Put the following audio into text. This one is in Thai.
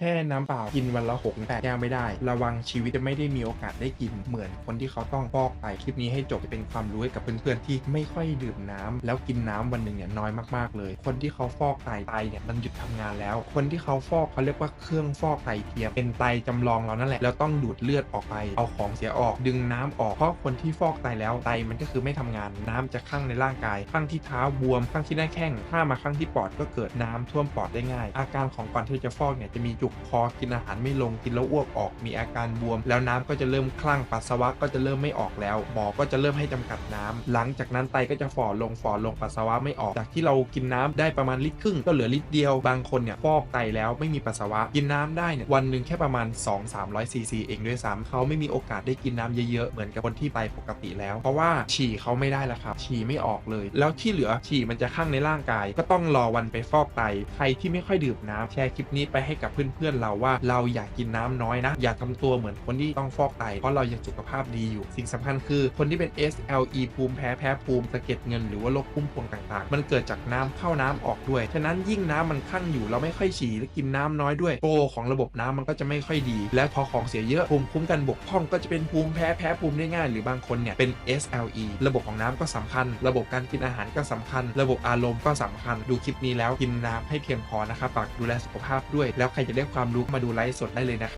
แค่น้ำเปล่ากินวันละหกแปดแก้วไม่ได้ ระวังชีวิตจะไม่ได้มีโอกาสได้กินเหมือนคนที่เขาต้องฟอกไตคลิปนี้ให้จบจะเป็นความรู้ให้กับเพื่อนๆที่ไม่ค่อยดื่มน้ำแล้วกินน้ำวันหนึ่งเนี่ยน้อยมากๆเลย คนที่เขาฟอกไตไตเนี่ยมันหยุดทำงานแล้ว คนที่เขาฟอกเขาเรียกว่าเครื่องฟอกไตเทียมเป็นไตจำลองเรานั่นแหละแล้วต้องดูดเลือดออกไปเอาของเสียออกดึงน้ำออกเพราะคนที่ฟอกไตแล้วไตมันก็คือไม่ทำงานน้ำจะข้างในร่างกายข้างที่เท้าบวมข้างที่หน้าแข้งถ้ามาข้างที่ปอดก็เกิดน้ำท่วมปอดได้ง่าย อาการของก่อนที่จะฟอกเนี่ยจะมีจุกคอกินอาหารไม่ลงกินแล้วอ้วกออกมีอาการบวม แล้วน้ำก็จะเริ่มคลั่งปัสสาวะก็จะเริ่มไม่ออกแล้ว หมอก็จะเริ่มให้จำกัดน้ำหลังจากนั้นไตก็จะฝ่อลงฝ่อลงปัสสาวะไม่ออกจากที่เรากินน้ำได้ประมาณลิตรครึ่งก็เหลือลิตรเดียวบางคนเนี่ยฟอกไตแล้วไม่มีปัสสาวะกินน้ำได้เนี่ยวันหนึ่งแค่ประมาณ 2-300ซีซีเองด้วยซ้ำเขาไม่มีโอกาสได้กินน้ำเยอะๆเหมือนกับคนที่ไตปกติแล้ว เพราะว่าฉี่เขาไม่ได้ล้วครับฉี่ไม่ออกเลย แล้วที่เหลือฉี่มันจะข้างในร่างกาย ก็ต้องรอวันไปฟอกไตใครที่ไม่ค่อยดื่มน้ำแชร์คลิปนี้ไปให้กับเพื่อนๆเราว่าเราอยากกินน้ำน้อยนะ อย่าทำตัวเหมือนคนที่ต้องฟอกไตเพราะเรายังสุขภาพดีอยู่ สิ่งสำคัญคือคนที่เป็น SLE ภูมิแพ้แพ้ภูมิสะเก็ดเงินหรือว่าโรคพุ่มพวงต่างๆ มันเกิดจากน้ำเข้าน้ำออกด้วย ฉะนั้นยิ่งน้ำมันข้างอยู่เราไม่ค่อยฉี่และกินน้ำน้อยด้วยโปรของระบบน้ำมันก็จะไม่ค่อยดี และพอของเสียเยอะภูมิคุ้มกันบกพร่องก็จะเป็นภูมิแพ้แพ้ภูมิได้ง่าย หรือบางคนเนี่ยเป็น SLE ระบบของน้ำก็สำคัญ ระบบการกินอาหารก็สำคัญ ระบบอารมณ์ก็สำคัญ ดูคลิปนี้แล้วกินน้ำให้เพียงพอนะครับฝากดูแลสุขภาพด้วยแล้วใครจะได้ได้ความรู้มาดูไลฟ์สดได้เลยนะครับ